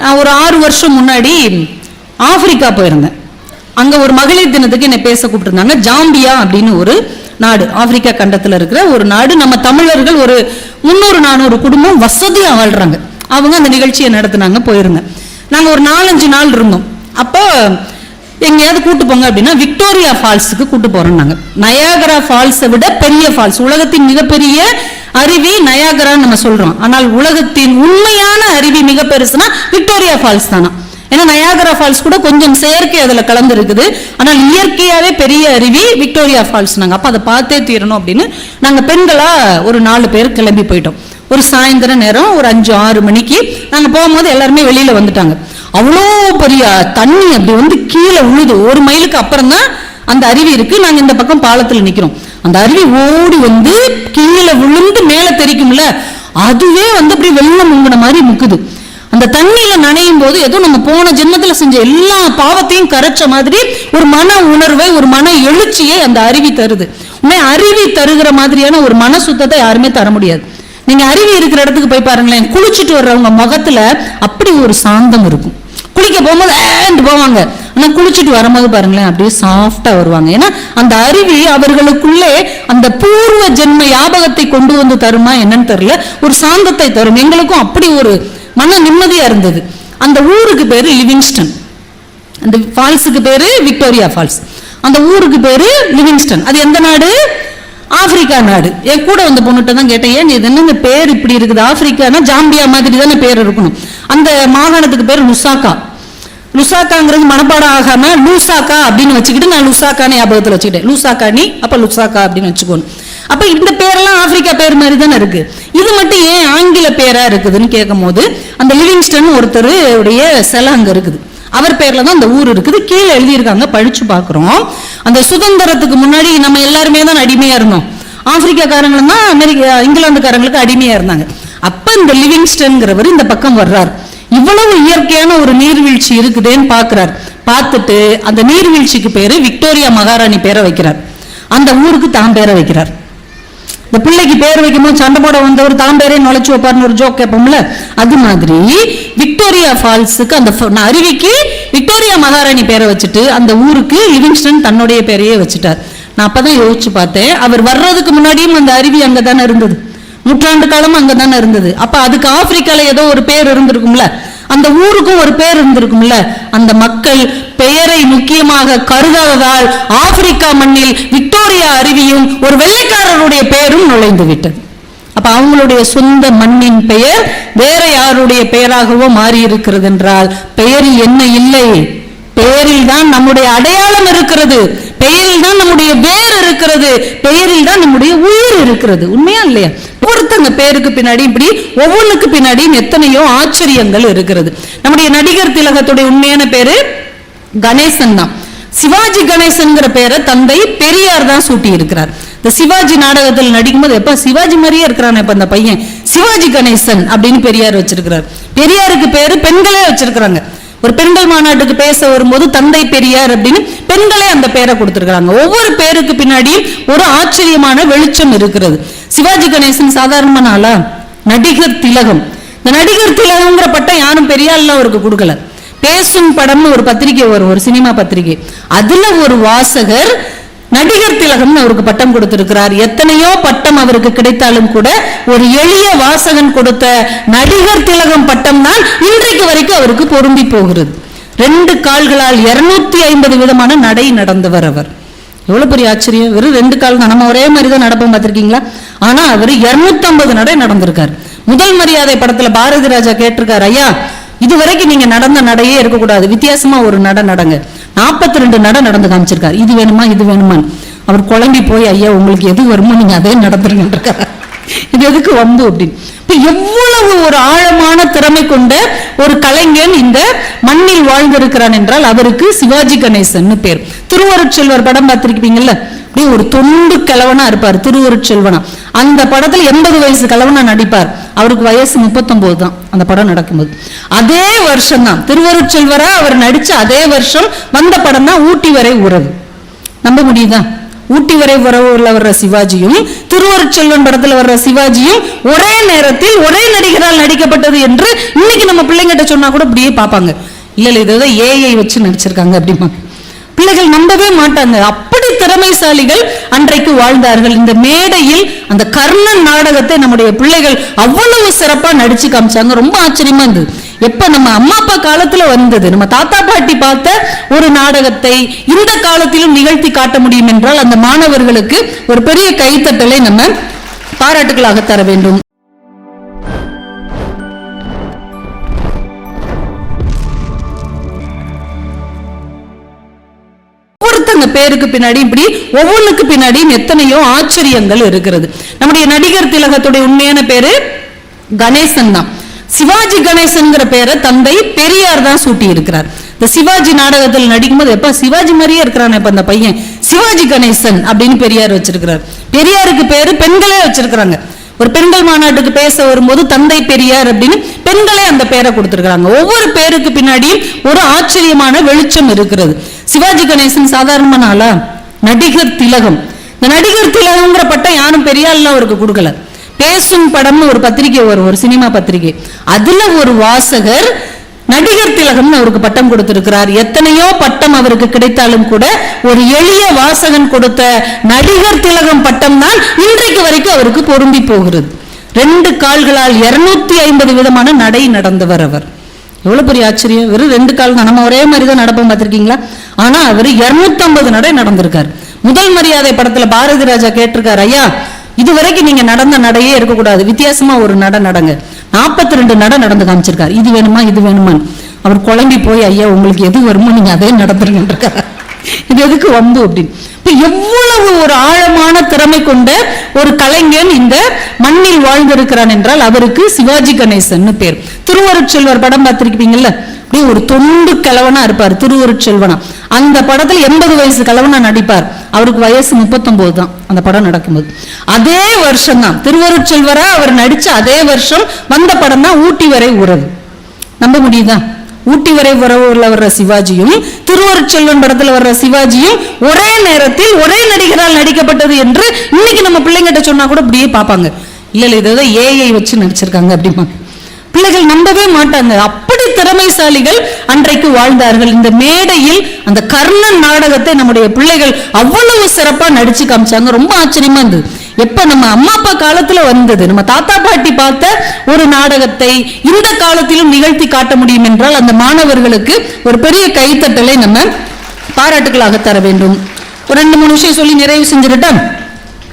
நான் ஒரு ஆறு வருஷம் முன்னாடி ஆப்பிரிக்கா போயிருந்தேன். அங்கே ஒரு மகளிர் தினத்துக்கு என்னை பேச கூப்பிட்டுருந்தாங்க. ஜாம்பியா அப்படின்னு ஒரு நாடு ஆப்பிரிக்கா கண்டத்தில் இருக்கிற ஒரு நாடு. நம்ம தமிழர்கள் ஒரு முந்நூறு நானூறு குடும்பம் வசதியாக வாழ்கிறாங்க அவங்க அந்த நிகழ்ச்சியை நடத்தினாங்க போயிருந்தேன். நாங்கள் ஒரு நாலஞ்சு நாள் இருந்தோம். அப்போ எங்கேயாவது கூட்டு போங்க அப்படின்னா விக்டோரியா ஃபால்ஸுக்கு கூட்டு போகிறோம் நாங்கள் நயாகரா ஃபால்ஸை விட பெரிய ஃபால்ஸ் உலகத்தின் மிகப்பெரிய அருவி நயாகரான்னு நம்ம சொல்றோம். ஆனால் உலகத்தின் உண்மையான அருவி மிக பெருசுனா விக்டோரியா ஃபால்ஸ் தானா? ஏன்னா நயாகரா ஃபால்ஸ் கூட கொஞ்சம் செயற்கை அதில் கலந்து இருக்குது ஆனால் இயற்கையாகவே பெரிய அருவி விக்டோரியா ஃபால்ஸ் நாங்கள் அப்போ அதை பார்த்தே தீரணும் அப்படின்னு நாங்கள் பெண்களாக ஒரு நாலு பேர் கிளம்பி போயிட்டோம். ஒரு சாயந்தர நேரம் ஒரு அஞ்சு ஆறு மணிக்கு நாங்கள் போகும்போது எல்லாருமே வெளியில் வந்துட்டாங்க. அவ்வளோ பெரிய தண்ணி அப்படி வந்து கீழே உழுது. ஒரு மைலுக்கு அப்புறம் தான் அந்த அருவி இருக்கு. நாங்கள் இந்த பக்கம் பாலத்தில் நிற்கிறோம் அந்த அருவி ஓடி வந்து கீழே விழுந்து மேலே தெரிக்கும்ல அதுவே வந்து அப்படி வெள்ளம் முங்கின மாதிரி முக்குது. அந்த தண்ணியில நனையும் போது ஏதோ நம்ம போன ஜென்மத்துல செஞ்ச எல்லா பாவத்தையும் கரைச்ச மாதிரி ஒரு மன உணர்வை ஒரு மன எழுச்சியை அந்த அருவி தருது. உண்மை அருவி தருகிற மாதிரியான ஒரு மன சுத்தத்தை யாருமே தர முடியாது. நீங்க அருவி இருக்கிற இடத்துக்கு போய் பாருங்களேன் குளிச்சுட்டு வர்றவங்க முகத்துல அப்படி ஒரு சாந்தம் இருக்கும். குளிக்க போகும்போது ஏன்னு போவாங்க? ஆனால் குளிச்சுட்டு வரும்போது பாருங்களேன் அப்படியே சாஃப்டாக வருவாங்க. ஏன்னா அந்த அருவி அவர்களுக்குள்ளே அந்த பூர்வ ஜென்ம ஞாபகத்தை கொண்டு வந்து தருமா என்னன்னு தெரியல. ஒரு சாந்தத்தை தரும். எங்களுக்கும் அப்படி ஒரு மன நிம்மதியாக இருந்தது. அந்த ஊருக்கு பேர் லிவிங்ஸ்டன். அந்த ஃபால்ஸுக்கு பேர் விக்டோரியா ஃபால்ஸ். அந்த ஊருக்கு பேர் லிவிங்ஸ்டன். அது எந்த நாடு? ஆப்பிரிக்கா நாடு. என் கூட வந்த பொண்ணுகிட்ட தான் கேட்டேன் ஏன் இது என்ன பேர் இப்படி இருக்குது? ஆப்பிரிக்கானா ஜாம்பியா மாதிரி தானே பேர் இருக்கணும்? அந்த மாகாணத்துக்கு பேர் முசாக்கா லுசாக்காங்கிறது மனப்பாடம் ஆகாம லூசாக்கா அப்படின்னு வச்சுக்கிட்டு நான் லுசாக்கான்னு ஞாபகத்தில் வச்சுக்கிட்டேன். லூசாக்கா நீ அப்ப லுசாக்கா அப்படின்னு வச்சுக்கோணும் அப்ப இந்த பேரெல்லாம் ஆப்பிரிக்கா பேர் மாதிரி தானே இருக்கு. இது மட்டும் ஏன் ஆங்கில பேரா இருக்குதுன்னு கேட்கும் போது அந்த லிவிங்ஸ்டன் ஒருத்தர் உடைய சிலை அங்க இருக்குது. அவர் பேர்ல தான் அந்த ஊர் இருக்குது. கீழே எழுதியிருக்காங்க படிச்சு பார்க்குறோம். அந்த சுதந்திரத்துக்கு முன்னாடி நம்ம எல்லாருமே தான் அடிமையா இருந்தோம். ஆப்பிரிக்காக்காரங்களும் தான் அமெரிக்கா இங்கிலாந்துக்காரங்களுக்கு அடிமையா இருந்தாங்க. அப்ப இந்த லிவிங்ஸ்டன்ங்கிறவர் இந்த பக்கம் வர்றார். இவ்வளவு இயற்கையான ஒரு நீர்வீழ்ச்சி இருக்குதேன்னு பார்க்கிறார் பார்த்துட்டு அந்த நீர்வீழ்ச்சிக்கு பேரு விக்டோரியா மகாராணி பேரை வைக்கிறார். அந்த ஊருக்கு தான் பேரை வைக்கிறார். இந்த பிள்ளைக்கு பேர் வைக்கும்போது சண்டை போட வந்தவர் தான் பேரே நுழைச்சு வைப்பார்னு ஒரு ஜோக் கேட்போம்ல? அது மாதிரி விக்டோரியா ஃபால்ஸுக்கு அந்த அருவிக்கு விக்டோரியா மகாராணி பேரை வச்சுட்டு அந்த ஊருக்கு லிவிங்ஸ்டன் தன்னுடைய பேரையே வச்சுட்டார். நான் அப்பதான் யோசிச்சு பார்த்தேன். அவர் வர்றதுக்கு முன்னாடியும் அந்த அருவி அங்கே தானே இருந்தது. நூற்றாண்டு காலம் அங்கே தானே இருந்தது. அப்ப அதுக்கு ஆப்பிரிக்கால ஏதோ ஒரு பேர் இருந்திருக்கும்ல? அந்த ஊருக்கும் ஒரு பேர் இருந்திருக்கும்ல? அந்த மக்கள் பெயரை முக்கியமாக கருதாததால் ஆப்பிரிக்கா மண்ணில் விக்டோரியா அருவியும் ஒரு வெள்ளைக்காரருடைய பெயரும் நுழைந்து விட்டது. அப்ப அவங்களுடைய சொந்த மண்ணின் பெயர் வேற யாருடைய பெயராகவோ மாறி இருக்கிறது என்றால் பெயரில் என்ன இல்லை? பெயரில் தான் நம்முடைய அடையாளம் இருக்கிறது. பெயரில் தான் நம்முடைய வேர் இருக்கிறது. பெயரில் தான் நம்முடைய உயிர் இருக்கிறது. உண்மையா இல்லையா? ஒவ்வொருத்தங்க பேருக்கு பின்னாடி இப்படி ஒவ்வொன்றுக்கு பின்னாடியும் எத்தனையோ ஆச்சரியங்கள் இருக்கிறது. நம்முடைய நடிகர் திலகத்துடைய உண்மையான பேரு கணேசன் தான். சிவாஜி கணேசன்கிற பேரை தந்தை பெரியார் தான் சூட்டி இருக்கிறார் இந்த சிவாஜி நாடகத்தில் நடிக்கும்போது எப்ப சிவாஜி மாதிரியே இருக்கிறான் இப்ப அந்த பையன். சிவாஜி கணேசன் அப்படின்னு பெரியார் வச்சிருக்கிறார். பெரியாருக்கு பேரு பெண்களே வச்சிருக்கிறாங்க. ஒரு பெண்கள் மாநாட்டுக்கு பேச வரும்போது தந்தை பெரியார் அப்படின்னு பெண்களே அந்த பேரை கொடுத்திருக்கிறாங்க. ஒவ்வொரு பேருக்கு பின்னாடியும் ஒரு ஆச்சரியமான வெளிச்சம் இருக்கிறது. சிவாஜி கணேசன் சாதாரணமான ஆளா? நடிகர் திலகம். இந்த நடிகர் திலகம்ங்கிற பட்டம் யாரும் பெரியாள்லாம் அவருக்கு கொடுக்கல. பேசும் படம்னு ஒரு பத்திரிகை வரும் ஒரு சினிமா பத்திரிகை. அதுல ஒரு வாசகர் நடிகர் திலகம்னு அவருக்கு பட்டம் கொடுத்திருக்கிறார். எத்தனையோ பட்டம் அவருக்கு கிடைத்தாலும் கூட ஒரு எளிய வாசகன் கொடுத்த நடிகர் திலகம் பட்டம் தான் இன்றைக்கு வரைக்கும் அவருக்கு பொருந்தி போகிறது. ரெண்டு கால்களால் இருநூத்தி ஐம்பது விதமான நடை நடந்தவர் அவர். எவ்வளவு பெரிய ஆச்சரியம். வெறும் ரெண்டு கால் தான். நம்ம ஒரே மாதிரி தான் நடப்போம் பார்த்திருக்கீங்களா? ஆனா அவர் 250 நடை நடந்திருக்கார். முதல் மரியாதை படத்துல பாரதி ராஜா கேட்டிருக்காரு ஐயா இது வரைக்கும் நீங்க நடந்த நடையே இருக்கக்கூடாது. வித்தியாசமா ஒரு நட நடங்க. 42 ரெண்டு நட நடந்து காமிச்சிருக்காரு. இது வேணுமா இது வேணுமான்னு. அவர் குழம்பி போய் ஐயா உங்களுக்கு எது வருமோ நீங்க அதே நடந்துருங்க இது எதுக்கு வம்பு அப்படின்னு. இப்ப எவ்வளவு ஒரு ஆழமான திறமை கொண்ட ஒரு கலைஞன் இந்த மண்ணில் வாழ்ந்திருக்கிறான் என்றால் அவருக்கு சிவாஜி கணேசன் பேர். திருவருட்செல்வர் படம் பார்த்திருப்பீங்கல்ல? அப்படியே ஒரு தொண்டு கிழவனா இருப்பார் திருவருட்செல்வனா. அந்த படத்துல எண்பது வயசு கிழவனா நடிப்பார். அவருக்கு வயசு முப்பத்தொம்போது தான் அந்த படம் நடக்கும்போது. அதே வருஷம் தான் திருவருட்செல்வரா அவர் நடிச்ச அதே வருஷம் வந்த படம் தான் ஊட்டி வரை உறவு. நம்ப முடியுதா? ஊட்டி வரை உறவுல வர்ற சிவாஜியும் திருவருட்செல்வன் படத்துல வர்ற சிவாஜியும் ஒரே நேரத்தில் ஒரே நடிகரால் நடிக்கப்பட்டது என்று இன்னைக்கு நம்ம பிள்ளைங்கிட்ட சொன்னா கூட அப்படியே பார்ப்பாங்க இல்லை இல்லை இதை ஏஐ வச்சு நடிச்சிருக்காங்க அப்படிமா பிள்ளைகள் நம்பவே மாட்டாங்க. திறமைசாலிகள் அன்றைக்கு வாழ்ந்தார்கள். இந்த மேடையில் அந்த கர்ணன் நாடகத்தை நம்முடைய பிள்ளைகள் அவ்வளவு சிறப்பா நடிச்சு காமிச்சாங்க. ரொம்ப ஆச்சரியமா இருந்தது. எப்ப நம்ம அம்மா அப்பா காலத்துல வந்தது? நம்ம தாத்தா பாட்டி பார்த்த ஒரு நாடகத்தை இந்த காலத்திலும் நிகழ்த்தி காட்ட முடியும் என்றால் அந்த மாணவர்களுக்கு ஒரு பெரிய கைத்தட்டலை நம்ம பாராட்டுகளாக தர வேண்டும். பேருக்கு பின்னாடி இப்படி ஒவ்வொன்றுக்கு பின்னாடியும் எத்தனையோ ஆச்சரியங்கள் இருக்கிறது. நம்முடைய நடிகர் திலகத்துடைய உண்மையான பேரு கணேசன் தான். சிவாஜி கணேசன்கிற பேரை தந்தை பெரியார் தான் சூட்டி இருக்கிறார் இந்த சிவாஜி நாடகத்தில் நடிக்கும்போது எப்ப சிவாஜி மாதிரியே இருக்கிறான் இப்ப அந்த பையன். சிவாஜி கணேசன் அப்படின்னு பெரியார் வச்சிருக்கிறார். பெரியாருக்கு பேரு பெண்களே வச்சிருக்கிறாங்க. ஒரு பெண்கள் மாநாட்டுக்கு பேச வரும்போது தந்தை பெரியார் அப்படின்னு பெண்களே அந்த பேரை கொடுத்துருக்காங்க ஒவ்வொரு பேருக்கு பின்னாடியும் ஒரு ஆச்சரியமான வெளிச்சம் இருக்கிறது. சிவாஜி கணேசன் சாதாரணமான ஆளா நடிகர் திலகம். இந்த நடிகர் திலகம்ங்கிற பட்டம் யாரும் பெரிய ஆள்லாம் அவருக்கு கொடுக்கல. பேசும் படம்னு ஒரு பத்திரிகை வரும் ஒரு சினிமா பத்திரிகை. அதுல ஒரு வாசகர் நடிகர் திலகம்னு அவருக்கு பட்டம் கொடுத்திருக்கிறார். எத்தனையோ பட்டம் அவருக்கு கிடைத்தாலும் கூட ஒரு எளிய வாசகன் கொடுத்த நடிகர் திலகம் பட்டம் தான் இன்றைக்கு வரைக்கும் அவருக்கு பொருந்தி போகிறது. ரெண்டு கால்களால் இருநூத்தி ஐம்பது விதமான நடை நடந்தவர் அவர். எவ்வளோ பெரிய ஆச்சரியம்? வெறும் ரெண்டு கால் தான். நம்ம ஒரே மாதிரி தான் நடப்போம் பார்த்துருக்கீங்களா? ஆனால் அவர் இரநூத்தம்பது நடை நடந்திருக்கார். முதல் மரியாதை படத்தில் பாரதி ராஜா கேட்டிருக்காரு ஐயா இதுவரைக்கும் நீங்கள் நடந்த நடையே இருக்கக்கூடாது. வித்தியாசமா ஒரு நட நடங்க. நாற்பத்தி ரெண்டு நடை நடந்து காமிச்சிருக்காரு. இது வேணுமா இது வேணுமான்னு. அவர் குழம்பி போய் ஐயா உங்களுக்கு எது வருமோ நீங்கள் அதே நடந்துருங்கன்றிருக்காரு இது எதுக்கு வம்பு அப்படின்னு? இப்ப எவ்வளவு ஒரு ஆழமான திறமை கொண்ட ஒரு கலைஞன் இந்த மண்ணில் வாழ்ந்திருக்கிறான் என்றால் அவருக்கு சிவாஜி கணேசன் பேர். திருவருட்செல்வர் படம் பார்த்திருக்கீங்கல்ல அப்படியே ஒரு தொண்டு கிழவனா இருப்பார் திருவருட்செல்வனா. அந்த படத்துல எண்பது வயசு கிழவனா நடிப்பார். அவருக்கு வயசு முப்பத்தொன்பது தான் அந்த படம் நடக்கும்போது. அதே வருஷம் தான் திருவருட்செல்வரா அவர் நடிச்ச அதே வருஷம் வந்த படம் தான் ஊட்டி வரை உறவு. நம்ப முடியுதா? ஊட்டி வரை உறவுல வர்ற சிவாஜியும் திருவருட்செல்வன் படத்துல வர்ற சிவாஜியும் ஒரே நேரத்தில் ஒரே நடிகரால் நடிக்கப்பட்டது என்று இன்னைக்கு நம்ம பிள்ளைங்கிட்ட சொன்னா கூட அப்படியே பார்ப்பாங்க. இல்ல இல்ல இதை ஏஐ வச்சு நடிச்சிருக்காங்க அப்படிமா பிள்ளைகள் நம்பவே மாட்டாங்க. அப்படி திறமைசாலிகள் அன்றைக்கு வாழ்ந்தார்கள். இந்த மேடையில் அந்த கர்ணன் நாடகத்தை நம்முடைய பிள்ளைகள் அவ்வளவு சிறப்பா நடிச்சு காமிச்சாங்க. ரொம்ப ஆச்சரியமா இருந்தது. எப்ப நம்ம அம்மா அப்பா காலத்துல வந்தது? நம்ம தாத்தா பாட்டி பார்த்த ஒரு நாடகத்தை இந்த காலத்திலும் நிகழ்த்தி காட்ட முடியும் என்றால் அந்த மாணவர்களுக்கு ஒரு பெரிய கைத்தட்டலை நம்ம பாராட்டுகளாக தர வேண்டும். ஒரு ரெண்டு மூணு விஷயம் சொல்லி நிறைவு செஞ்சிருட்டா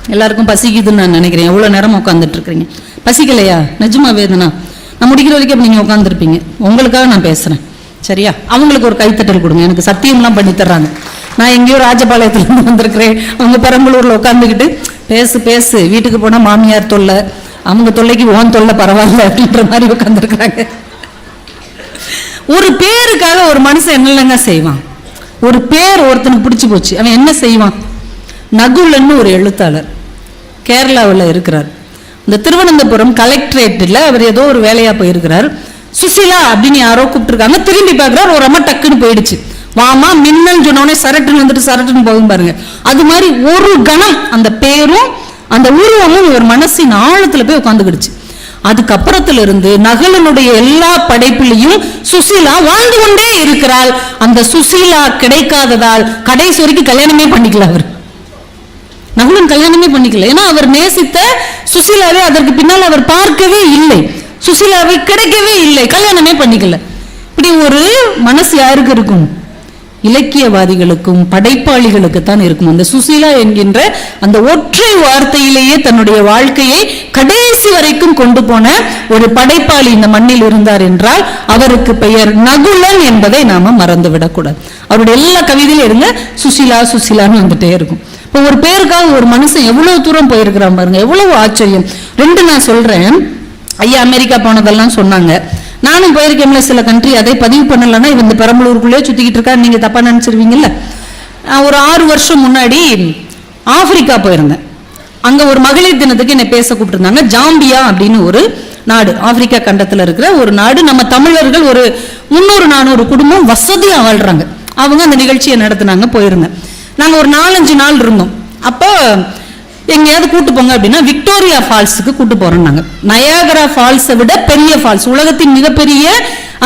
எல்லாருக்கும் பசிக்குதுன்னு நான் நினைக்கிறேன். எவ்வளவு நேரம் உட்காந்துட்டு இருக்கிறீங்க பசிக்கலையா? நிஜமா வேதனா? நான் முடிக்கிற வரைக்கும் நீங்க உட்காந்துருப்பீங்க உங்களுக்காக நான் பேசுறேன். சரியா? அவங்களுக்கு ஒரு கைத்தட்டல் கொடுங்க. எனக்கு சத்தியம்லாம் பண்ணி தர்றாங்க. நான் எங்கேயோ ராஜபாளையத்துல இருந்து வந்திருக்கிறேன். அவங்க பெரம்பலூர்ல உட்காந்துக்கிட்டு பேசு பேசு. வீட்டுக்கு போனால் மாமியார் தொல்லை. அவங்க தொல்லைக்கு ஓன் தொல்லை பரவாயில்ல அப்படின்ற மாதிரி உட்காந்துருக்குறாங்க ஒரு பேருக்காக ஒரு மனுஷன் என்னலங்க செய்வான்? ஒரு பேர் ஒருத்தனுக்கு பிடிச்சி போச்சு. அவன் என்ன செய்வான்? நகுலன்னு ஒரு எழுத்தாளர் கேரளாவில் இருக்கிறார். இந்த திருவனந்தபுரம் கலெக்டரேட்டில் அவர் ஏதோ ஒரு வேலையாக போயிருக்கிறார். சுசிலா அப்படின்னு யாரோ கூப்பிட்டுருக்காங்க. திரும்பி பார்க்குறாரு. ஒரு அம்மா டக்குன்னு போயிடுச்சு. வாமா மின்னல் சொன்னோடனே சரட்டுன்னு வந்துட்டு சரட்டுன்னு போகும் பாருங்க. அது மாதிரி ஒரு கணம் அந்த பேரும் அந்த உருவமும் ஒரு மனசின் ஆழத்துல போய் உட்காந்துக்கிடுச்சு அதுக்கப்புறத்துல இருந்து நகலனுடைய எல்லா படைப்பிலையும் சுசீலா வாழ்ந்து கொண்டே இருக்கிறாள். அந்த சுசீலா கிடைக்காததால் கடைசி வரைக்கும் கல்யாணமே பண்ணிக்கல அவர். நகுலன் கல்யாணமே பண்ணிக்கல. ஏன்னா அவர் நேசித்த சுசீலாவை அதற்கு பின்னால் அவர் பார்க்கவே இல்லை. சுசீலாவை கிடைக்கவே இல்லை. கல்யாணமே பண்ணிக்கல. இப்படி ஒரு மனசு யாருக்கு இருக்கும்? இலக்கியவாதிகளுக்கும் படைப்பாளிகளுக்கு தான் இருக்கும். அந்த சுசீலா என்கின்ற அந்த ஒற்றை வார்த்தையிலேயே தன்னுடைய வாழ்க்கையை கடைசி வரைக்கும் கொண்டு போன ஒரு படைப்பாளி இந்த மண்ணில் இருந்தார் என்றால் அவருக்கு பெயர் நகுலன் என்பதை நாம மறந்து விடக்கூடாது அவருடைய எல்லா கவிதையிலும் இருங்க சுசீலா சுசீலான்னு வந்துட்டே இருக்கும். இப்போ ஒரு பேருக்காக ஒரு மனுஷன் எவ்வளவு தூரம் போயிருக்கிறான் பாருங்க எவ்வளவு ஆச்சரியம். ரெண்டு நான் சொல்றேன். ஐயா அமெரிக்கா போனதெல்லாம் சொன்னாங்க. நானும் போயிருக்கேன்ல சில கண்ட்ரி அதை பதிவு பண்ணலன்னா இவன் இந்த பெரம்பலூருக்குள்ளே சுற்றிக்கிட்டு இருக்கா நீங்கள் தப்பா நினச்சிருவீங்கல்ல? ஒரு ஆறு வருஷம் முன்னாடி ஆப்பிரிக்கா போயிருந்தேன். அங்கே ஒரு மகளிர் தினத்துக்கு என்னை பேச கூப்பிட்டுருந்தாங்க. ஜாம்பியா அப்படின்னு ஒரு நாடு ஆப்பிரிக்கா கண்டத்தில் இருக்கிற ஒரு நாடு. நம்ம தமிழர்கள் ஒரு முந்நூறு நானூறு குடும்பம் வசதியாக வாழ்கிறாங்க அவங்க அந்த நிகழ்ச்சியை நடத்துனாங்க போயிருந்தேன். நாங்கள் ஒரு நாலஞ்சு நாள் இருந்தோம். அப்போ எங்கேயாவது கூட்டு போங்க அப்படின்னா விக்டோரியா ஃபால்ஸுக்கு கூட்டு போறோம் நாங்க. நயாகரா ஃபால்ஸை விட பெரிய ஃபால்ஸ். உலகத்தின் மிகப்பெரிய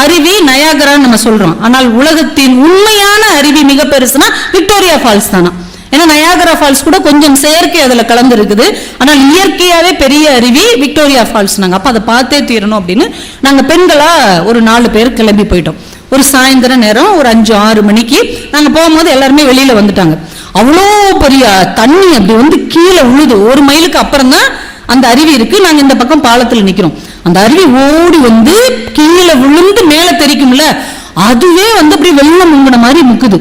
அருவி நயாகரான்னு நம்ம சொல்றோம். ஆனால் உலகத்தின் உண்மையான அருவி மிக பெருசுனா விக்டோரியா ஃபால்ஸ் தானா? ஏன்னா நயாகரா ஃபால்ஸ் கூட கொஞ்சம் செயற்கை அதில் கலந்து இருக்குது. ஆனால் இயற்கையாகவே பெரிய அருவி விக்டோரியா ஃபால்ஸ் நாங்கள் அப்போ அதை பார்த்தே தீரணும் அப்படின்னு நாங்கள் பெண்களாக ஒரு நாலு பேர் கிளம்பி போயிட்டோம். ஒரு சாயந்தர நேரம் ஒரு அஞ்சு ஆறு மணிக்கு நாங்கள் போகும்போது எல்லாருமே வெளியில் வந்துட்டாங்க. அவ்வளோ பெரிய தண்ணி அப்படி வந்து கீழே உழுது ஒரு மைலுக்கு அப்புறம் தான் அந்த அருவி இருக்கு. நாங்கள் இந்த பக்கம் பாலத்தில் நிற்கிறோம் அந்த அருவி ஓடி வந்து கீழே விழுந்து மேலே தெரிக்கும்ல அதுவே வந்து அப்படி வெள்ளம் முங்கின மாதிரி முக்குது.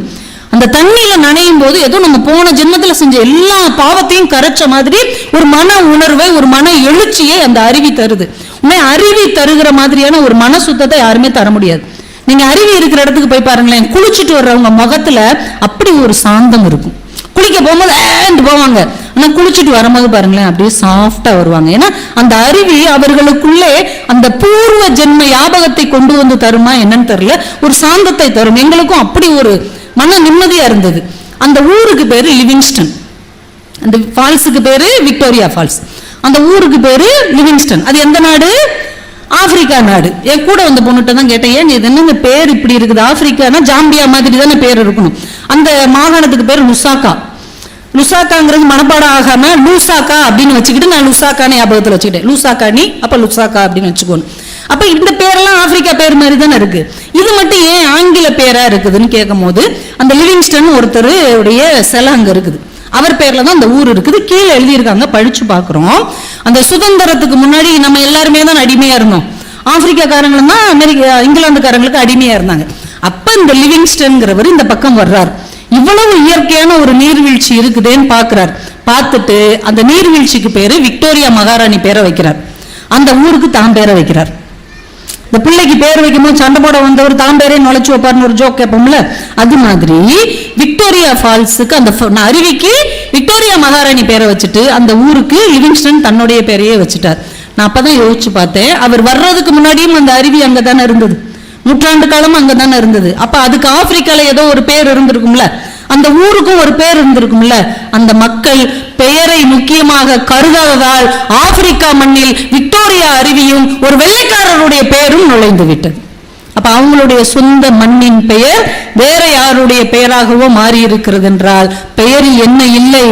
அந்த தண்ணியில நனையும் போது ஏதோ நம்ம போன ஜென்மத்துல செஞ்ச எல்லா பாவத்தையும் கரைச்ச மாதிரி ஒரு மன உணர்வை ஒரு மன எழுச்சியை அந்த அருவி தருது. உண்மை அருவி தருகிற மாதிரியான ஒரு மன சுத்தத்தை யாருமே தர முடியாது. நீங்க அருவி இருக்கிற இடத்துக்கு போய் பாருங்களேன் குளிச்சுட்டு வர்றவங்க முகத்துல அப்படி ஒரு சாந்தம் இருக்கும். குளிக்க போகும்போது ஏன்ட்டு போவாங்க? ஆனா குளிச்சுட்டு வரும்போது பாருங்களேன் அப்படியே சாஃப்டா வருவாங்க. ஏன்னா அந்த அருவி அவர்களுக்குள்ளே அந்த பூர்வ ஜென்ம ஞாபகத்தை கொண்டு வந்து தருமா என்னன்னு தெரியல. ஒரு சாந்தத்தை தரும். எங்களுக்கும் அப்படி ஒரு மன நிம்மதியா இருந்தது. அந்த ஊருக்கு பேரு லிவிங்ஸ்டன். அந்த ஃபால்ஸுக்கு பேரு விக்டோரியா ஃபால்ஸ். அந்த ஊருக்கு பேரு லிவிங்ஸ்டன். அது எந்த நாடு? ஆப்பிரிக்கா நாடு. என் கூட வந்த பொண்ணுகிட்ட தான் கேட்டேன் ஏன் இது என்னங்க பேர் இப்படி இருக்குது? ஆப்பிரிக்கானா ஜாம்பியா மாதிரி தானே பேர் இருக்கணும்? அந்த மாகாணத்துக்கு பேர் லுசாக்கா. லுசாக்காங்கிறது மனப்பாடம் ஆகாம லூசாக்கா அப்படின்னு வச்சுக்கிட்டு நான் லுசாக்கான்னு ஞாபகத்தில் வச்சுக்கிட்டேன். லூசாக்கா நீ அப்ப லுசாக்கா அப்படின்னு வச்சுக்கோணும் அப்ப இந்த பேரெல்லாம் ஆப்பிரிக்கா பேர் மாதிரி தானே இருக்கு. இது மட்டும் ஏன் ஆங்கில பேரா இருக்குதுன்னு கேட்கும் போது அந்த லிவிங்ஸ்டன் ஒருத்தர் உடைய சிலை அங்க இருக்குது. அவர் பேர்ல தான் அந்த ஊர் இருக்குது. கீழே எழுதியிருக்காங்க படிச்சு பார்க்குறோம். அந்த சுதந்திரத்துக்கு முன்னாடி நம்ம எல்லாருமே தான் அடிமையா இருந்தோம். ஆப்பிரிக்காக்காரங்களும் தான் அமெரிக்கா இங்கிலாந்துக்காரங்களுக்கு அடிமையா இருந்தாங்க. அப்ப இந்த லிவிங்ஸ்டன்ங்கிறவர் இந்த பக்கம் வர்றார். இவ்வளவு இயற்கையான ஒரு நீர்வீழ்ச்சி இருக்குதேன்னு பாக்குறார் பார்த்துட்டு அந்த நீர்வீழ்ச்சிக்கு பேரு விக்டோரியா மகாராணி பேரை வைக்கிறார். அந்த ஊருக்கு தான் பேரை வைக்கிறார். இந்த பிள்ளைக்கு பேர் வைக்கும்போது சண்டை போட வந்தவர் தான் பேரே நுழைச்சு வைப்பார்னு ஒரு ஜோக் கேட்போம்ல? அது மாதிரி விக்டோரியா ஃபால்ஸுக்கு அந்த அருவிக்கு விக்டோரியா மகாராணி பேரை வச்சுட்டு அந்த ஊருக்கு லிவிங்ஸ்டன் தன்னுடைய பேரையே வச்சுட்டார். நான் அப்பதான் யோசிச்சு பார்த்தேன். அவர் வர்றதுக்கு முன்னாடியும் அந்த அருவி அங்கே தானே இருந்தது. நூற்றாண்டு காலம் அங்கே தானே இருந்தது. அப்போ அதுக்கு ஆப்பிரிக்கால ஏதோ ஒரு பேர் இருந்திருக்கும்ல? அந்த ஊருக்கும் ஒரு பேர் இருந்திருக்கும்ல? அந்த மக்கள் பெயரை முக்கியமாக கருதாததால் ஆப்பிரிக்கா மண்ணில் விக்டோரியா அருவியும் ஒரு வெள்ளைக்காரருடைய பெயரும் நுழைந்து விட்டது அப்ப அவங்களுடைய சொந்த மண்ணின் பெயர் வேற யாருடைய பெயராகவோ மாறி இருக்கிறது என்றால் பெயரில் என்ன இல்லை?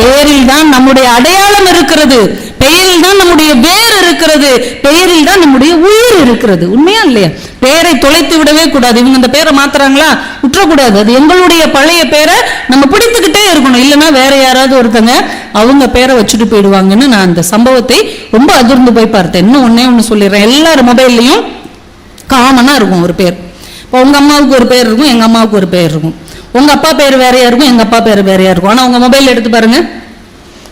பெயரில் தான் நம்முடைய அடையாளம் இருக்கிறது. பெயரில் தான் நம்முடைய வேர் இருக்கிறது. பெயரில் தான் நம்முடைய உயிர் இருக்கிறது. உண்மையா இல்லையா? பெயரை தொலைத்து விடவே கூடாது. இவங்க இந்த பேரை மாத்துறாங்களா? விட்டுறக்கூடாது. அது எங்களுடைய பழைய பேரை நம்ம பிடித்துக்கிட்டே இருக்கணும். இல்லைன்னா வேற யாராவது ஒருத்தங்க அவங்க பேரை வச்சுட்டு போயிடுவாங்கன்னு நான் அந்த சம்பவத்தை ரொம்ப அதிர்ந்து போய் பார்த்தேன். இன்னும் ஒன்னே ஒன்று சொல்லிடுறேன். எல்லார் மொபைல்லையும் காமனா இருக்கும் ஒரு பேர். இப்போ உங்கள் அம்மாவுக்கு ஒரு பேர் இருக்கும் எங்கள் அம்மாவுக்கு ஒரு பேர் இருக்கும். உங்கள் அப்பா பேர் வேறையாக இருக்கும் எங்கள் அப்பா பேர் வேறையாக இருக்கும். ஆனால் உங்கள் மொபைல் எடுத்து பாருங்கள்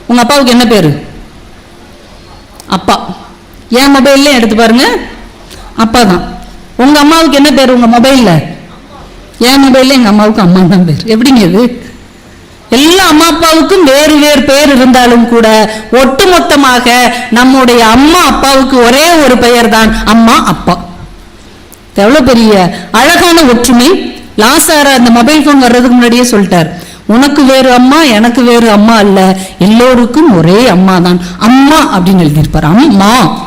உங்கள் அப்பாவுக்கு என்ன பேர்? அப்பா. என் மொபைல்லையும் எடுத்து பாருங்கள் அப்பா தான். உங்கள் அம்மாவுக்கு என்ன பேர் உங்கள் மொபைலில் என் மொபைலில் எங்கள் அம்மாவுக்கு அம்மா தான் பேர். எப்படிங்க இது? எல்லா அம்மா அப்பாவுக்கும் வேறு வேறு பேர் இருந்தாலும் கூட ஒட்டுமொத்தமாக நம்முடைய அம்மா அப்பாவுக்கு ஒரே ஒரு பெயர் தான் அம்மா அப்பா. எவ்வளோ எவ்வளவு பெரிய அழகான ஒற்றுமை. லாசாரா அந்த மொபைல் ஃபோன் வர்றதுக்கு முன்னாடியே சொல்லிட்டார். உனக்கு வேறு அம்மா எனக்கு வேறு அம்மா அல்ல. எல்லோருக்கும் ஒரே அம்மா தான். அம்மா அப்படின்னு எழுதியிருப்பார். அம்மா.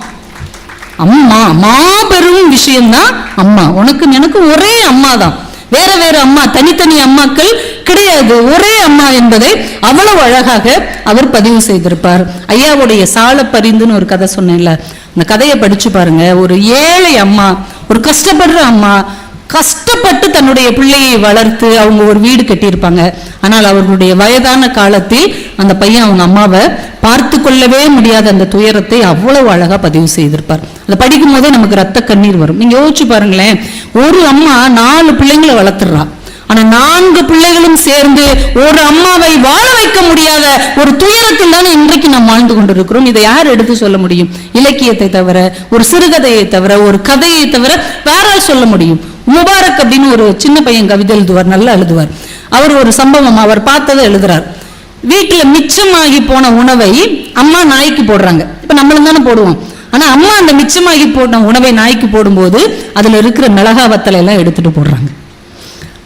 அம்மா. மாபெரும் விஷயம்தான் அம்மா. உனக்கு எனக்கு ஒரே அம்மா தான். வேற வேற அம்மா தனித்தனி அம்மாக்கள் கிடையாது. ஒரே அம்மா என்பதை அவ்வளவு அழகாக அவர் பதிவு செய்திருப்பார். ஐயாவுடைய சால பரிந்துன்னு ஒரு கதை சொன்னேன்ல. அந்த கதையை படிச்சு பாருங்க. ஒரு ஏழை அம்மா ஒரு கஷ்டப்படுற அம்மா கஷ்டப்பட்டு தன்னுடைய பிள்ளையை வளர்த்து அவங்க ஒரு வீடு கட்டியிருப்பாங்க. ஆனால் அவர்களுடைய வயதான காலத்தில் அந்த பையன் அவங்க அம்மாவை பார்த்து கொள்ளவே முடியாத அந்த துயரத்தை அவ்வளவு அழகா பதிவு செய்திருப்பார். அதை படிக்கும் போதே நமக்கு ரத்த கண்ணீர் வரும். நீங்க யோசிச்சு பாருங்களேன் ஒரு அம்மா நாலு பிள்ளைங்களை வளர்த்துறா. ஆனா நான்கு பிள்ளைகளும் சேர்ந்து ஒரு அம்மாவை வாழ வைக்க முடியாத ஒரு துயரத்தில் தானே இன்றைக்கு நாம் வாழ்ந்து கொண்டிருக்கிறோம். இதை யார் எடுத்து சொல்ல முடியும்? இலக்கியத்தை தவிர ஒரு சிறுகதையை தவிர ஒரு கதையை தவிர வேறால் சொல்ல முடியும். முபாரக் அப்படின்னு ஒரு சின்ன பையன் கவிதை எழுதுவார் நல்லா எழுதுவார். அவர் ஒரு சம்பவம் அவர் பார்த்ததை எழுதுறார். வீட்டுல மிச்சமாகி போன உணவை அம்மா நாய்க்கு போடுறாங்க. இப்ப நம்மளும் தானே போடுவோம். ஆனா அம்மா அந்த மிச்சமாகி போன உணவை நாய்க்கு போடும்போது அதுல இருக்கிற மிளகா வத்தலை எல்லாம் எடுத்துட்டு போடுறாங்க.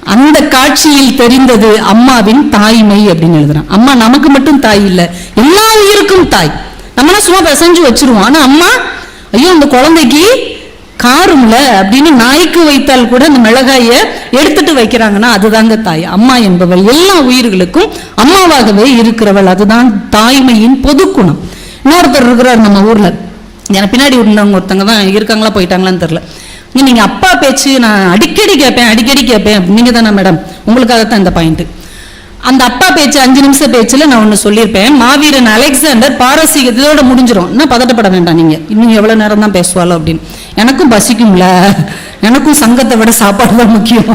அந்த காட்சியில் தெரிந்தது அம்மாவின் தாய்மை அப்படின்னு எழுதுறான். அம்மா நமக்கு மட்டும் தாய் இல்ல எல்லா உயிருக்கும் தாய். நம்மனா சும்மா பிசைஞ்சு வச்சிருவோம். ஆனா அம்மா ஐயோ அந்த குழந்தைக்கு காரும்ல அப்படின்னு நாய்க்கு வைத்தால் கூட அந்த மிளகாய எடுத்துட்டு வைக்கிறாங்கன்னா அதுதாங்க தாய். அம்மா என்பவள் எல்லா உயிர்களுக்கும் அம்மாவாகவே இருக்கிறவள். அதுதான் தாய்மையின் பொதுக்குணம். இன்னொருத்தர் இருக்கிறார் நம்ம ஊர்ல. எனக்கு பின்னாடி இருந்தவங்க ஒருத்தங்க தான் இருக்காங்களா போயிட்டாங்களான்னு தெரியல. நீங்க அப்பா பேச்சு நான் அடிக்கடி கேட்பேன் அடிக்கடி கேட்பேன். நீங்க தானே மேடம்? உங்களுக்காக தான் இந்த பாயிண்ட் அந்த அப்பா பேச்சு அஞ்சு நிமிஷம் பேச்சுல நான் ஒன்று சொல்லியிருப்பேன். மாவீரன் அலெக்சாண்டர் பாரசீகத்தோட முடிஞ்சிடும் இன்னும் பதட்டப்பட வேண்டாம் நீங்க. இன்னும் எவ்வளவு நேரம் தான் பேசுவாளோ அப்படின்னு. எனக்கும் பசிக்கும்ல. எனக்கும் சங்கத்தை விட சாப்பாடு தான் முக்கியம்.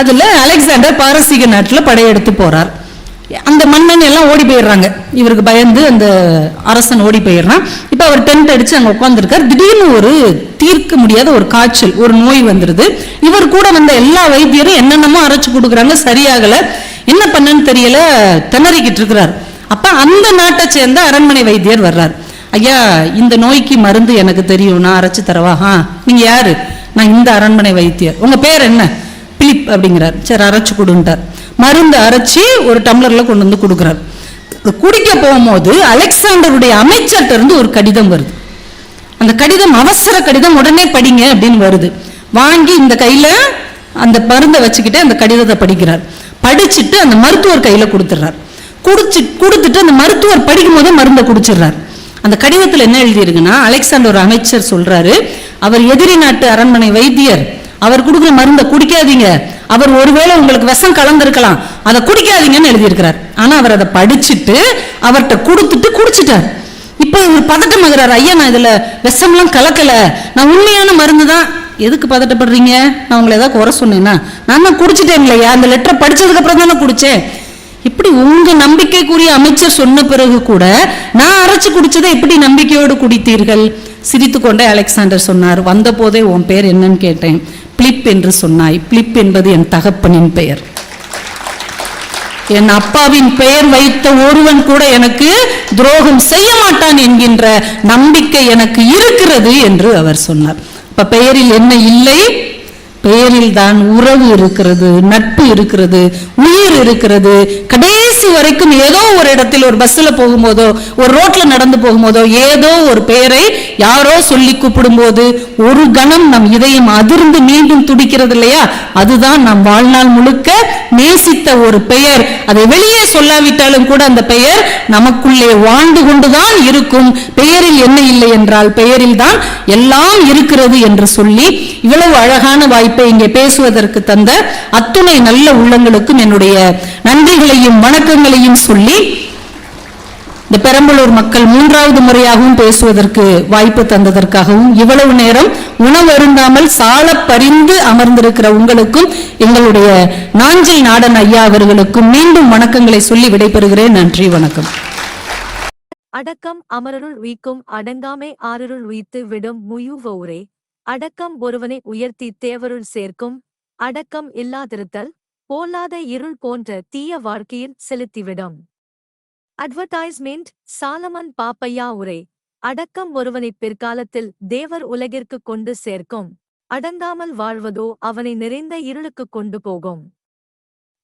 அதுல அலெக்சாண்டர் பாரசீக நாட்டுல படையெடுத்து போறார். அந்த மன்னன் எல்லாம் ஓடி போயிடுறாங்க. இவருக்கு பயந்து அந்த அரசன் ஓடி போயிடுறான். இப்போ அவர் டென்ட் அடித்து அங்கே உட்காந்துருக்கார் திடீர்னு ஒரு தீர்க்க முடியாத ஒரு காய்ச்சல் ஒரு நோய் வந்துடுது இவர் கூட வந்த எல்லா வைத்தியரும் என்னென்னமோ அரைச்சு கொடுக்குறாங்க சரியாகல. என்ன பண்ணன்னு தெரியல திணறிக்கிட்டு இருக்கிறார். அப்போ அந்த நாட்டை சேர்ந்த அரண்மனை வைத்தியர் வர்றார். ஐயா இந்த நோய்க்கு மருந்து எனக்கு தெரியும் நான் அரைச்சு தரவா? ஆ நீங்கள் யாரு? நான் இந்த அரண்மனை வைத்தியர். உங்க பேர் என்ன? பிலிப் அப்படிங்கிறார். சரி அரைச்சு கொடுன்ட்டார். மருந்து அரைச்சி ஒரு டம்ளர்ல கொண்டு வந்து கொடுக்குறார். குடிக்க போகும்போது அலெக்சாண்டருடைய அமைச்சர்கிட்ட இருந்து ஒரு கடிதம் வருது. அந்த கடிதம் அவசர கடிதம் உடனே படிங்க அப்படின்னு வருது. வாங்கி இந்த கையில அந்த மருந்தை வச்சுக்கிட்டு அந்த கடிதத்தை படிக்கிறார். படிச்சுட்டு அந்த மருத்துவர் கையில கொடுத்துட்றார் குடிச்சு கொடுத்துட்டு அந்த மருத்துவர் படிக்கும் போதே மருந்தை குடிச்சிடுறார் அந்த கடிதத்தில் என்ன எழுதியிருக்குன்னா அலெக்சாண்டர் ஒரு அமைச்சர் சொல்றாரு அவர் எதிரி நாட்டு அரண்மனை வைத்தியர் அவர் கொடுக்குற மருந்தை குடிக்காதீங்க அவர் ஒருவேளை உங்களுக்கு விஷம் கலந்துருக்கலாம். அதை குடிக்காதீங்கன்னு எழுதியிருக்கிறார். ஆனா அவர் அதை படிச்சுட்டு அவர்கிட்ட கொடுத்துட்டு குடிச்சிட்டார். இப்போ இவர் பதட்டமாகிறார் ஐயா நான் இதுல விஷம்லாம் கலக்கல. நான் உண்மையான மருந்து தான். எதுக்கு பதட்டப்படுறீங்க? நான் உங்களை ஏதாவது குறை சொன்னேன்னா நான் தான் குடிச்சிட்டேன் இல்லையா அந்த லெட்டரை படித்ததுக்கப்புறம் தானே குடிச்சேன். இப்படி உங்க நம்பிக்கைக்குரிய அமைச்சர் சொன்ன பிறகு கூட நான் அரைச்சு குடிச்சதை எப்படி நம்பிக்கையோடு குடித்தீர்கள்? சிரித்துக்கொண்டே அலெக்சாண்டர் சொன்னார் வந்த போதே உன் பெயர் என்னன்னு கேட்டேன். பிளிப் என்று சொன்னாய். பிலிப் என்பது என் தகப்பனின் பெயர். என் அப்பாவின் பெயர் வைத்த ஒருவன் கூட எனக்கு துரோகம் செய்ய மாட்டான் என்கின்ற நம்பிக்கை எனக்கு இருக்கிறது என்று அவர் சொன்னார். இப்ப பெயரில் என்ன இல்லை? பெயரில் தான் உறவு இருக்கிறது நட்பு இருக்கிறது உயிர் இருக்கிறது கடைசி வரைக்கும் ஏதோ ஒரு இடத்தில் ஒரு பஸ்ஸில் போகும்போதோ ஒரு ரோட்டில் நடந்து போகும்போதோ ஏதோ ஒரு பெயரை யாரோ சொல்லி கூப்பிடும்போது ஒரு கணம் நம் இதயம் அதிர்ந்து மீண்டும் துடிக்கிறது இல்லையா? அதுதான் நம் வாழ்நாள் முழுக்க நேசித்த ஒரு பெயர். அதை வெளியே சொல்லாவிட்டாலும் கூட அந்த பெயர் நமக்குள்ளே வாழ்ந்து கொண்டுதான் இருக்கும். பெயரில் என்ன இல்லை என்றால் பெயரில் தான் எல்லாம் இருக்கிறது என்று சொல்லி இவ்வளவு அழகான வாய்ப்பை இங்கே பேசுவதற்கு தந்த அத்துணை நல்ல உள்ளங்களுக்கும் என்னுடைய நன்றிகளையும் விளக்கங்களையும் சொல்லி இந்த பெரம்பலூர் மக்கள் மூன்றாவது முறையாகவும் பேசுவதற்கு வாய்ப்பு தந்ததற்காகவும் இவ்வளவு நேரம் உணவு அருந்தாமல் சால பறிந்து அமர்ந்திருக்கிற உங்களுக்கும் எங்களுடைய நாஞ்சில் நாடன் ஐயா அவர்களுக்கும் மீண்டும் வணக்கங்களை சொல்லி விடைபெறுகிறேன். நன்றி வணக்கம். அடக்கம் அமரருள் உயிக்கும் அடங்காமை ஆரருள் உயித்து விடும் முயுவோரே அடக்கம் ஒருவனை உயர்த்தி தேவருள் சேர்க்கும். அடக்கம் இல்லாதிருத்தல் போலாத இருள் போன்ற தீய வாழ்க்கையில் செலுத்திவிடும். அட்வர்டைஸ்மெண்ட் சாலமன் பாப்பையா உரை. அடக்கம் ஒருவனை பிற்காலத்தில் தேவர் உலகிற்கு கொண்டு சேர்க்கும். அடங்காமல் வாழ்வதோ அவனை நிறைந்த இருளுக்கு கொண்டு போகும்.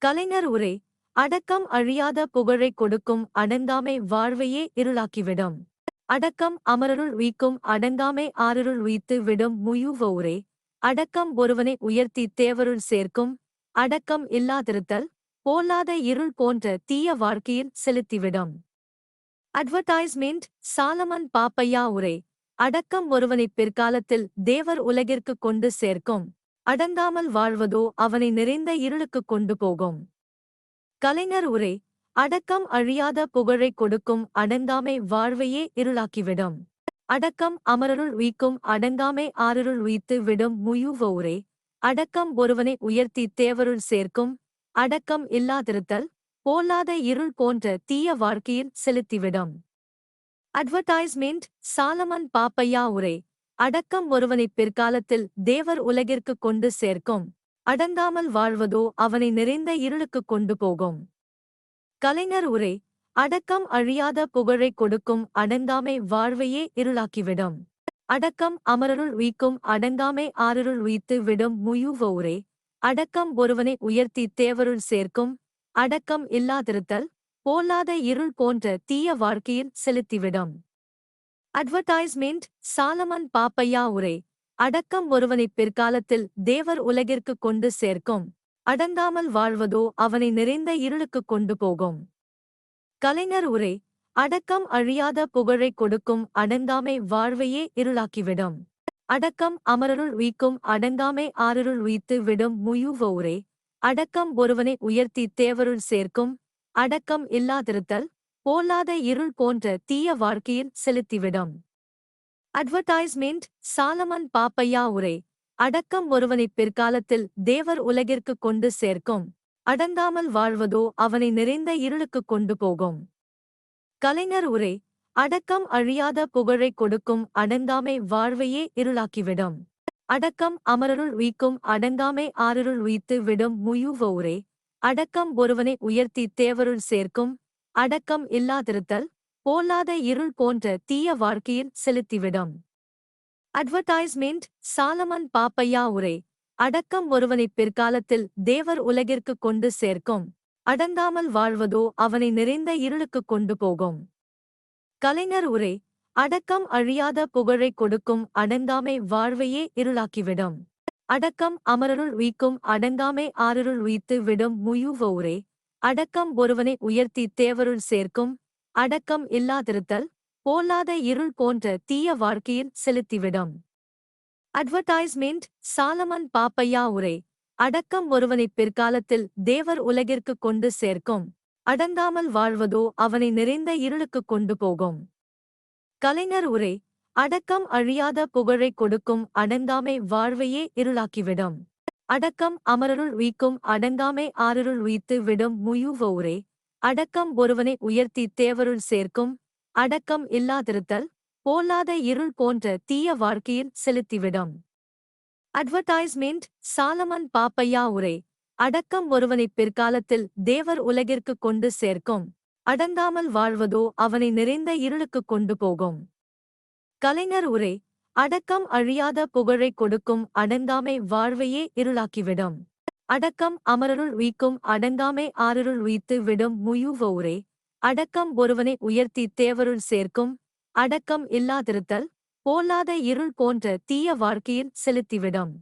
கலைஞர் உரை. அடக்கம் அழியாத புகழை கொடுக்கும் அடங்காமை வாழ்வையே இருளாக்கிவிடும். அடக்கம் அமரருள் உய்க்கும் அடங்காமை ஆரருள் உய்த்து விடும் முயுவோரே அடக்கம் ஒருவனை உயர்த்தி தேவருள் சேர்க்கும் அடக்கம் இல்லாதிருத்தல் போலாத இருள் போன்ற தீய வாழ்க்கையில் செலுத்திவிடும். அட்வர்டைஸ்மெண்ட் சாலமன் பாப்பையா உரை. அடக்கம் ஒருவனை பிற்காலத்தில் தேவர் உலகிற்கு கொண்டு சேர்க்கும். அடங்காமல் வாழ்வதோ அவனை நிறைந்த இருளுக்கு கொண்டு போகும். கலைஞர் உரை. அடக்கம் அழியாத புகழை கொடுக்கும் அடங்காமை வாழ்வையே இருளாக்கிவிடும். அடக்கம் அமரருள் உய்க்கும் அடங்காமை ஆறருள் உய்த்து விடும் முயுவோரே அடக்கம் ஒருவனை உயர்த்தி தேவருள் சேர்க்கும் அடக்கம் இல்லாதிருத்தல் போலாத இருள் போன்ற தீய வாழ்க்கையில் செலுத்திவிடும். அட்வர்டைஸ்மெண்ட் சாலமன் பாப்பையா உரை. அடக்கம் ஒருவனை பிற்காலத்தில் தேவர் உலகிற்கு கொண்டு சேர்க்கும் அடங்காமல் வாழ்வதோ அவனை நிறைந்த இருளுக்கு கொண்டு போகும். கலைஞர் உரை. அடக்கம் அழியாத புகழை கொடுக்கும் அடங்காமை வாழ்வையே இருளாக்கிவிடும். அடக்கம் அமரருள் உய்க்கும் அடங்காமை ஆரருள் உய்த்து விடும் முயுவோரே அடக்கம் ஒருவனை உயர்த்தி தேவருள் சேர்க்கும். அடக்கம் இல்லாதிருத்தல் போலாத இருள் போன்ற தீய வாழ்க்கையில் செலுத்திவிடும். அட்வர்டைஸ்மெண்ட் சாலமன் பாப்பையா உரை. அடக்கம் ஒருவனை பிற்காலத்தில் தேவர் உலகிற்கு கொண்டு சேர்க்கும். அடங்காமல் வாழ்வதோ அவனை நிறைந்த இருளுக்கு கொண்டு போகும். கலைஞர் உரை அடக்கம் அழியாத புகழை கொடுக்கும் அடங்காமை வாழ்வையே இருளாக்கிவிடும். அடக்கம் அமரருள் உயிக்கும் அடங்காமை ஆரருள் உய்த்து விடும் முயுவோரே. அடக்கம் ஒருவனை உயர்த்தி தேவருள் சேர்க்கும். அடக்கம் இல்லாதிருத்தல் போலாத இருள் போன்ற தீய வாழ்க்கையில் செலுத்திவிடும். அட்வர்டைஸ்மெண்ட் சாலமன் பாப்பையா உரை. அடக்கம் ஒருவனை பிற்காலத்தில் தேவர் உலகிற்கு கொண்டு சேர்க்கும். அடங்காமல் வாழ்வதோ அவனை நிறைந்த இருளுக்கு கொண்டு போகும். கலைஞர் உரை அடக்கம் அழியாத புகழை கொடுக்கும் அடங்காமை வாழ்வையே இருளாக்கிவிடும். அடக்கம் அமரருள் உய்க்கும் அடங்காமை ஆரருள் உய்த்து விடும் முயுவோரே அடக்கம் ஒருவனை உயர்த்தி தேவருள் சேர்க்கும். அடக்கம் இல்லாதிருத்தல் போலாத இருள் போன்ற தீய வாழ்க்கையில் செலுத்திவிடும். அட்வர்டைஸ்மெண்ட் சாலமன் பாப்பையா உரை. அடக்கம் ஒருவனை பிற்காலத்தில் தேவர் உலகிற்கு கொண்டு சேர்க்கும். அடங்காமல் வாழ்வதோ அவனை நிறைந்த இருளுக்கு கொண்டு போகும். கலைஞர் உரை அடக்கம் அழியாத புகழை கொடுக்கும் அடங்காமை வாழ்வையே இருளாக்கிவிடும். அடக்கம் அமரருள் உய்க்கும் அடங்காமை ஆரருள் உய்த்து விடும் முயுவோரே அடக்கம் ஒருவனை உயர்த்தி தேவருள் சேர்க்கும். அடக்கம் இல்லாதிருத்தல் போலாத இருள் போன்ற தீய வாழ்க்கையில் செலுத்திவிடும். அட்வர்டைஸ்மெண்ட் சாலமன் பாப்பையா உரை. அடக்கம் ஒருவனை பிற்காலத்தில் தேவர் உலகிற்கு கொண்டு சேர்க்கும். அடங்காமல் வாழ்வதோ அவனை நிறைந்த இருளுக்கு கொண்டு போகும். கலைஞர் உரை அடக்கம் அழியாத புகழை கொடுக்கும் அடங்காமை வாழ்வையே இருளாக்கிவிடும். அடக்கம் அமரருள் உயிக்கும் அடங்காமை ஆரருள் உய்த்து விடும் முயுவோரே அடக்கம் ஒருவனை உயர்த்தி தேவருள் சேர்க்கும். அடக்கம் இல்லாதிருத்தல் போலாத இருள் போன்ற தீய வாழ்க்கையில் செலுத்திவிடும். அட்வர்டைஸ்மெண்ட் சாலமன் பாப்பையா உரை அடக்கம் ஒருவனை பிற்காலத்தில் தேவர் உலகிற்கு கொண்டு சேர்க்கும். அடங்காமல் வாழ்வதோ அவனை நிறைந்த இருளுக்கு கொண்டு போகும். கலைஞர் உரை அடக்கம் அழியாத புகழை கொடுக்கும் அடங்காமை வாழ்வையே இருளாக்கிவிடும். அடக்கம் அமரருள் உய்க்கும் அடங்காமை ஆரருள் உய்த்து விடும் முயுவோரே அடக்கம் ஒருவனை உயர்த்தி தேவருள் சேர்க்கும். அடக்கம் இல்லாதிருத்தல் போலாத இருள் போன்ற தீய வாழ்க்கையில் செலுத்திவிடும்.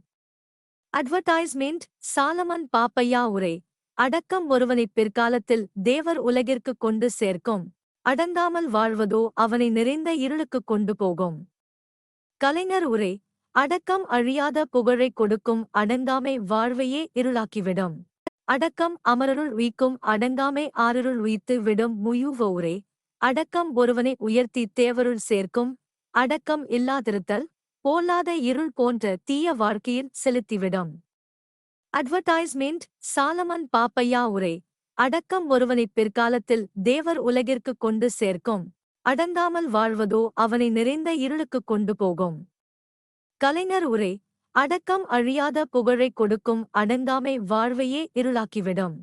அட்வர்டைஸ்மெண்ட் சாலமன் பாப்பையா உரை. அடக்கம் ஒருவனை பிற்காலத்தில் தேவர் உலகிற்கு கொண்டு சேர்க்கும். அடங்காமல் வாழ்வதோ அவனை நிறைந்த இருளுக்கு கொண்டு போகும். கலைஞர் உரை. அடக்கம் அழியாத புகழை கொடுக்கும் அடங்காமை வாழ்வையே இருளாக்கிவிடும். அடக்கம் அமரருள் உய்க்கும் அடங்காமை ஆரருள் உய்த்து விடும் முயுவோரே அடக்கம் ஒருவனை உயர்த்தி தேவருள் சேர்க்கும் அடக்கம் இல்லாதிருத்தல் போலாத இருள் போன்ற தீய வாழ்க்கையில் செலுத்திவிடும். அட்வர்டைஸ்மெண்ட் சாலமன் பாப்பையா உரை. அடக்கம் ஒருவனை பிற்காலத்தில் தேவர் உலகிற்கு கொண்டு சேர்க்கும். அடங்காமல் வாழ்வதோ அவனை நிறைந்த இருளுக்கு கொண்டு போகும். கலைஞர் உரை. அடக்கம் அழியாத புகழை கொடுக்கும் அடங்காமை வாழ்வையே இருளாக்கிவிடும்.